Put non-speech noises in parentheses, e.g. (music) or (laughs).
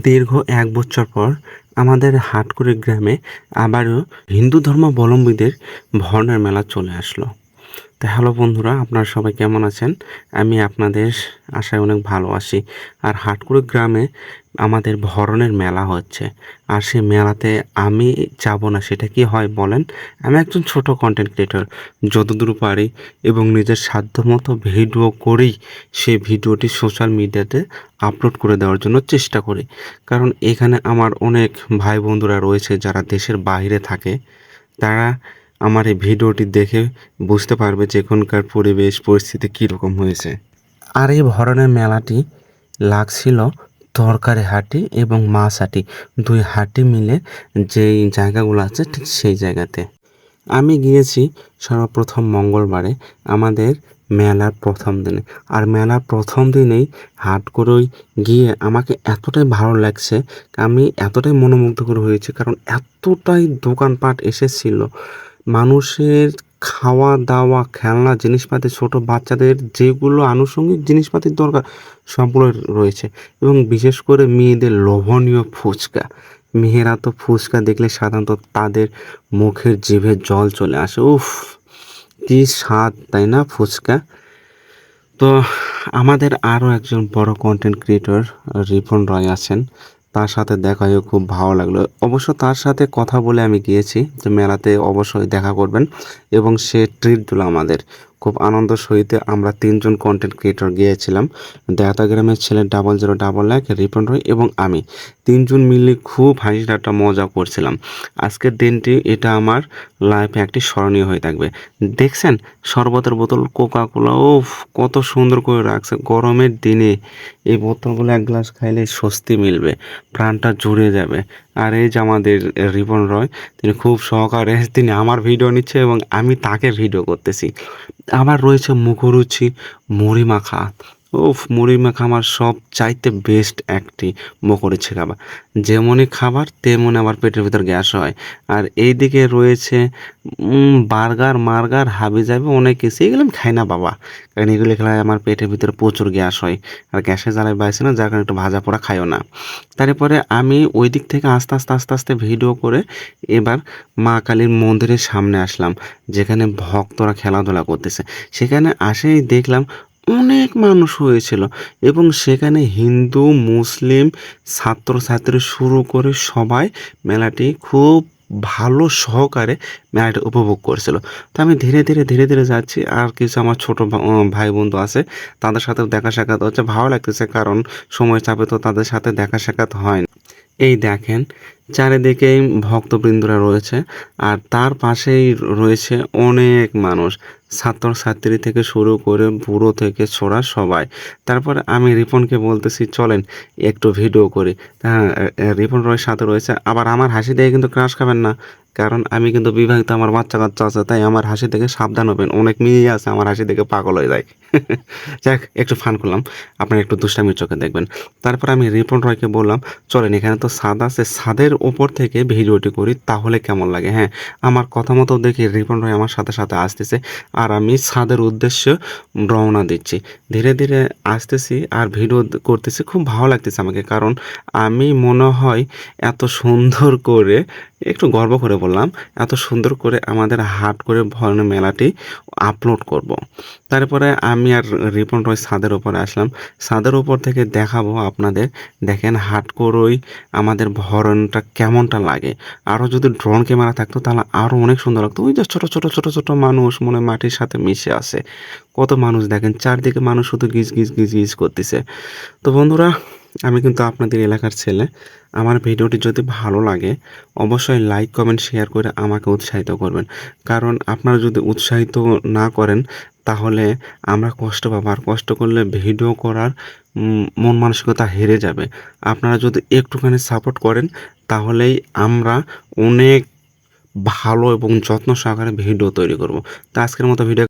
দীর্ঘ এক বছর পর আমাদের হাটকুড়ি গ্রামে আবারও হিন্দু ধর্মাবলম্বীদের ভরণের মেলা চলে আসলো। তো হ্যালো বন্ধুরা, আপনারা সবাই কেমন আছেন? আমি আপনাদের আশায় অনেক ভালো আছি। আর হাটকুড়ি গ্রামে আমাদের ভরণের মেলা হচ্ছে। আর সেই মেলাতে আমি যাব না, সেটা কি হয় বলেন? আমি একজন ছোট কন্টেন্ট ক্রিয়েটর যতদূর পারি এবং নিজের সাধ্যমতো ভিডিও করেই সেই ভিডিওটি সোশ্যাল মিডিয়াতে আপলোড করে দেওয়ার জন্য চেষ্টা করি। কারণ এখানে আমার অনেক ভাই বন্ধুরা রয়েছে যারা দেশের বাইরে থাকে। তারা আমার এই ভিডিওটি দেখে বুঝতে পারবে যে এখনকার পরিবেশ, পরিস্থিতি কীরকম হয়েছে। আর এই ভরণের মেলাটি লাগছিল তরকারি হাটি এবং মাছ হাটি, দুই হাটি মিলে যেই জায়গাগুলো আছে ঠিক সেই জায়গাতে। আমি গিয়েছি সর্বপ্রথম মঙ্গলবারে আমাদের মেলার প্রথম দিনে। আর মেলার প্রথম দিনেই হাট করেই গিয়ে আমাকে এতটাই ভালো লাগছে, আমি এতটাই মনোমুগ্ধকর হয়েছি কারণ এতটাই দোকানপাট এসেছিল মানুষের খাওয়া দাওয়া, খেলনা, জিনিসপাতি, ছোট বাচ্চাদের যেগুলো আনুষঙ্গিক জিনিসপাতির দরকার সবগুলো রয়েছে। এবং বিশেষ করে মেয়েদের লোভনীয় ফুচকা। মেয়েরা তো ফুচকা দেখলে সাধারণত তাদের মুখের জিভে জল চলে আসে। উফ, কি স্বাদ, তাই না ফুচকা? তো আমাদের আরও একজন বড় কন্টেন্ট ক্রিয়েটর রিপন রয় আছেন। তার সাথে দেখা হয়ে খুব ভালো লাগল। অবশ্য তার সাথে কথা বলে আমি গিয়েছি যে মেলাতে অবশ্যই দেখা করবেন এবং সে ট্রিট দিল আমাদের। খুব আনন্দ সহিতে আমরা তিনজন কন্টেন্ট ক্রিয়েটর গিয়েছিলাম। দেয়াতা গ্রামের ছেলে ডাবল জিরো ডাবল এক, রিপন রয় এবং আমি। তিনজন মিলে খুব হাসি ঠাট্টা মজা করছিলাম। আজকের দিনটি, এটা আমার লাইফে একটি স্মরণীয় হয়ে থাকবে। দেখছেন, শরবতের বোতল কোকা কোলা ও কত সুন্দর করে রাখছে। গরমের দিনে এই বোতলগুলো এক গ্লাস খাইলে স্বস্তি মিলবে, প্রাণটা জুড়ে যাবে। আর এই যে আমাদের রিপন রয়, তিনি খুব সহকারে (laughs) তিনি আমার ভিডিও নিচ্ছে এবং আমি তাকে ভিডিও করতেছি। আবার রয়েছে মুখরুচি মুড়ি মাখা উফ, মুড়ি মাখা আমার সব চাইতে বেস্ট একটি মকরেছে খাবার যেমনই খাবার, তেমনই আবার পেটের ভিতর গ্যাস হয়। আর এইদিকে রয়েছে বার্গার, মার্গার, হাবি যাবে অনেক কিছু। এগুলো আমি খাই না বাবা। কারণ এগুলো খেলায় আমার পেটের ভিতরে প্রচুর গ্যাস হয়। আর গ্যাসে জ্বালায় বাইছে না, যার কারণে একটু ভাজা পোড়া খাইও না। তারপরে আমি ওই দিক থেকে আস্তে আস্তে আস্তে আস্তে ভিডিও করে এবার মা কালীর মন্দিরের সামনে আসলাম। যেখানে ভক্তরা খেলাধুলা করতেছে। সেখানে আসেই দেখলাম অনেক মানুষ হয়েছিল এবং সেখানে হিন্দু, মুসলিম ছাত্রছাত্রী শুরু করে সবাই মেলাটি খুব ভালো সহকারে মেলাটি উপভোগ করছিল। তো আমি ধীরে ধীরে ধীরে ধীরে যাচ্ছি। আর কিছু আমার ছোট ভাই বন্ধু আছে, তাদের সাথেও দেখা সাক্ষাৎ হচ্ছে। ভালো লাগতেছে কারণ সময় চাপে তো তাদের সাথে দেখা সাক্ষাৎ হয় না এই দেখেন চারিদিকেই ভক্তবৃন্দরা রয়েছে আর তার পাশেই রয়েছে অনেক মানুষ। ছাত্রছাত্রী থেকে শুরু করে বুড়ো থেকে ছোড়া সবাই। তারপর আমি রিপনকে বলতেছি, চলেন একটু ভিডিও করি। হ্যাঁ রিপন রয়ের সাথে রয়েছে। আবার আমার হাসি দিয়ে কিন্তু ক্রাশ খাবেন না, কারণ আমি কিন্তু বিবাহিত, আমার বাচ্চা কাচ্চা আছে, তাই আমার হাসি থেকে সাবধান হবেন। অনেক মেয়ে আছে, আমার হাসি থেকে পাগল হয়ে যায়। (laughs) যাক, একটু ফান করলাম, আপনার একটু দুষ্টামির চোখে দেখবেন। তারপর আমি রিপন রয়কে বললাম, চলেন, এখানে তো ছাদ আছে, ছাদের ওপর থেকে ভিডিওটি করি, তাহলে কেমন লাগে? হ্যাঁ আমার কথা মতো দেখি রিপন রয় আমার সাথে সাথে আসতেছে। আর আমি ছাদের উদ্দেশ্যে রওনা দিচ্ছি। ধীরে ধীরে আসতেছি আর ভিডিও করতেছি, খুব ভালো লাগতেছে আমাকে। কারণ আমি মনে হয় এত সুন্দর করে, একটু গর্ব করে বললাম, এত সুন্দর করে আমাদের হাট করে ভরণের মেলাটি আপলোড করব। তারপরে আমি আর রিপন রয় ছাদের ওপরে আসলাম। ছাদের ওপর থেকে দেখাবো আপনাদের। দেখেন হাট করেই আমাদের ভরণটা কেমনটা লাগে। আরও যদি ড্রোন ক্যামেরা থাকতো তাহলে আরও অনেক সুন্দর লাগতো। ওই যে ছোটো ছোটো ছোটো ছোটো মানুষ মনে মাটির সাথে মিশে আছে কত মানুষ দেখেন, চারদিকে মানুষ শুধু গিজ গিজ গিজ গিজ করতেছে। তো বন্ধুরা, আমি কিন্তু আপনাদের এলাকার ছেলে। আমার ভিডিওটি যদি ভালো লাগে, অবশ্যই লাইক, কমেন্ট, শেয়ার করে আমাকে উৎসাহিত করবেন। কারণ আপনারা যদি উৎসাহিত না করেন, তাহলে আমরা কষ্ট পাবো। আর কষ্ট করলে ভিডিও করার মন মানসিকতা হেরে যাবে। আপনারা যদি একটুখানি সাপোর্ট করেন, তাহলেই আমরা অনেক ভালো এবং যত্ন সহকারে ভিডিও তৈরি করব। তো আজকের মতো ভিডিও